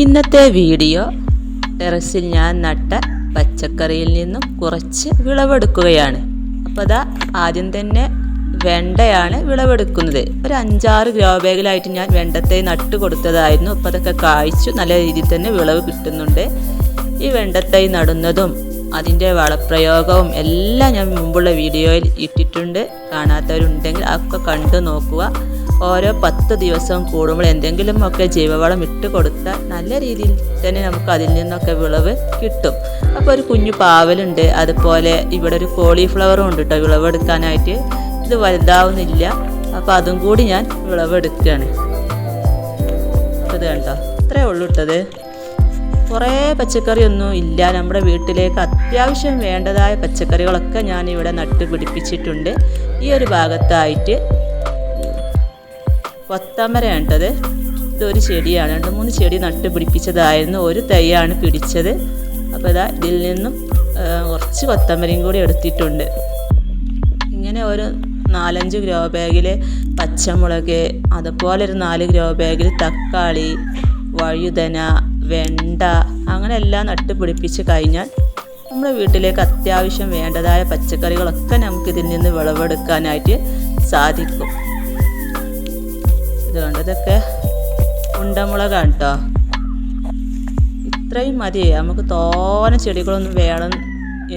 ഇന്നത്തെ വീഡിയോ ടെറസിൽ ഞാൻ നട്ട പച്ചക്കറിയിൽ നിന്നും കുറച്ച് വിളവെടുക്കുകയാണ്. അപ്പോൾ അതാ ആദ്യം തന്നെ വെണ്ടയാണ് വിളവെടുക്കുന്നത്. ഒരു അഞ്ചാറ് ഗ്രോ ബാഗിലായിട്ട് ഞാൻ വെണ്ടത്തെ നട്ട് കൊടുത്തതായിരുന്നു. അപ്പോൾ അതൊക്കെ കായ്ച്ചു നല്ല രീതിയിൽ തന്നെ വിളവ് കിട്ടുന്നുണ്ട്. ഈ വെണ്ടത്തെ നടുന്നതും അതിന്റെ വളപ്രയോഗവും എല്ലാം ഞാൻ മുമ്പുള്ള വീഡിയോയിൽ ഇട്ടിട്ടുണ്ട്. കാണാത്തവരുണ്ടെങ്കിൽ അതൊക്കെ കണ്ടു നോക്കുക. ഓരോ പത്ത് ദിവസം കൂടുമ്പോൾ എന്തെങ്കിലും ഒക്കെ ജൈവവളം ഇട്ട് കൊടുത്താൽ നല്ല രീതിയിൽ തന്നെ നമുക്ക് അതിൽ നിന്നൊക്കെ വിളവ് കിട്ടും. അപ്പോൾ ഒരു കുഞ്ഞു പാവലുണ്ട്. അതുപോലെ ഇവിടെ ഒരു കോളിഫ്ലവറും ഉണ്ട് കേട്ടോ വിളവെടുക്കാനായിട്ട് ഇത് വലുതാവുന്നില്ല. അപ്പോൾ അതും കൂടി ഞാൻ വിളവെടുക്കുകയാണ്. ഇത് കണ്ടോ? ഇത്രേ ഉള്ളൂ ഇട്ടത്. കുറേ പച്ചക്കറിയൊന്നും ഇല്ല. നമ്മുടെ വീട്ടിലേക്ക് അത്യാവശ്യം വേണ്ടതായ പച്ചക്കറികളൊക്കെ ഞാൻ ഇവിടെ നട്ട് പിടിപ്പിച്ചിട്ടുണ്ട് ഈ ഒരു ഭാഗത്തായിട്ട് കൊത്തമരയാണ് കേട്ടത് ഇതൊരു ചെടിയാണ്. രണ്ട് മൂന്ന് ചെടി നട്ട് പിടിപ്പിച്ചതായിരുന്നു. ഒരു തൈയാണ് പിടിച്ചത്. അപ്പോൾ ഇതാ ഇതിൽ നിന്നും കുറച്ച് കൊത്തമരയും കൂടി എടുത്തിട്ടുണ്ട്. ഇങ്ങനെ ഒരു നാലഞ്ച് ഗ്രോ ബാഗിൽ പച്ചമുളക് അതുപോലെ ഒരു നാല് ഗ്രോ ബാഗിൽ തക്കാളി വഴുതന വെണ്ട അങ്ങനെ എല്ലാം നട്ട് പിടിപ്പിച്ച് കഴിഞ്ഞാൽ നമ്മുടെ വീട്ടിലേക്ക് അത്യാവശ്യം വേണ്ടതായ പച്ചക്കറികളൊക്കെ നമുക്ക് ഇതിൽ നിന്ന് വിളവെടുക്കാനായിട്ട് സാധിക്കും. ഇതൊക്കെ ഉണ്ടമുളകാണ് കേട്ടോ ഇത്രയും മതി. നമുക്ക് തോനെ ചെടികളൊന്നും വേണം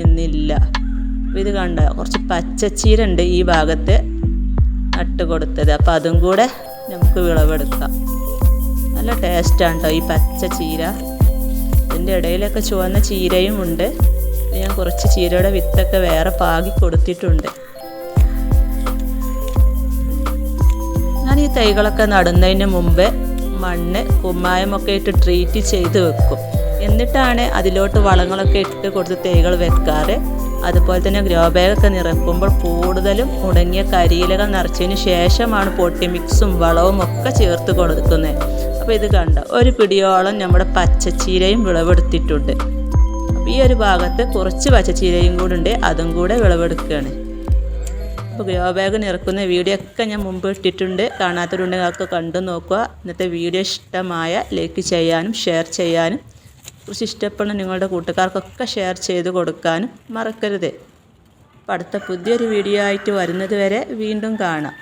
എന്നില്ല. അപ്പോൾ ഇത് കണ്ട കുറച്ച് പച്ചച്ചീര ഉണ്ട് ഈ ഭാഗത്ത് നട്ട് കൊടുത്തത്. അപ്പോൾ അതും കൂടെ നമുക്ക് വിളവെടുക്കാം. നല്ല ടേസ്റ്റാണ് കേട്ടോ ഈ പച്ച ചീര ഇതിന്റെ ഇടയിലൊക്കെ ചുവന്ന ചീരയും ഉണ്ട്. ഞാൻ കുറച്ച് ചീരയുടെ വിത്തൊക്കെ വേറെ പാകി കൊടുത്തിട്ടുണ്ട്. തൈകളൊക്കെ നടുന്നതിന് മുമ്പേ മണ്ണ് കുമ്മായമൊക്കെ ഇട്ട് ട്രീറ്റ് ചെയ്ത് വെക്കും. എന്നിട്ടാണ് അതിലോട്ട് വളങ്ങളൊക്കെ ഇട്ട് കൊടുത്ത് തൈകൾ വെക്കാറ്. അതുപോലെ തന്നെ ഗ്രോ ബാഗൊക്കെ നിറക്കുമ്പോൾ കൂടുതലും ഉണങ്ങിയ കരിയിലകൾ നിറച്ചതിന് ശേഷമാണ് പൊട്ടി മിക്സും വളവും ഒക്കെ ചേർത്ത് കൊടുക്കുന്നത്. അപ്പോൾ ഇത് കണ്ട? ഒരു പിടിയോളം നമ്മുടെ പച്ചച്ചീരയും വിളവെടുത്തിട്ടുണ്ട്. അപ്പോൾ ഈ ഒരു ഭാഗത്ത് കുറച്ച് പച്ചച്ചീരയും കൂടെ ഉണ്ട്. അതും കൂടെ വിളവെടുക്കുകയാണ്. അപ്പോൾ ഗ്രോ ബാഗ് നിറക്കുന്ന വീഡിയോ ഒക്കെ ഞാൻ മുമ്പ് ഇട്ടിട്ടുണ്ട്. കാണാത്തവരുണ്ടെങ്കിൽ അതൊക്കെ കണ്ടു നോക്കുക. ഇന്നത്തെ വീഡിയോ ഇഷ്ടമായ ലൈക്ക് ചെയ്യാനും ഷെയർ ചെയ്യാനും കുറച്ച് ഇഷ്ടപ്പെടുന്ന നിങ്ങളുടെ കൂട്ടുകാർക്കൊക്കെ ഷെയർ ചെയ്ത് കൊടുക്കാനും മറക്കരുത്. അപ്പോൾ അടുത്ത പുതിയൊരു വീഡിയോ ആയിട്ട് വരുന്നത് വരെ വീണ്ടും കാണാം.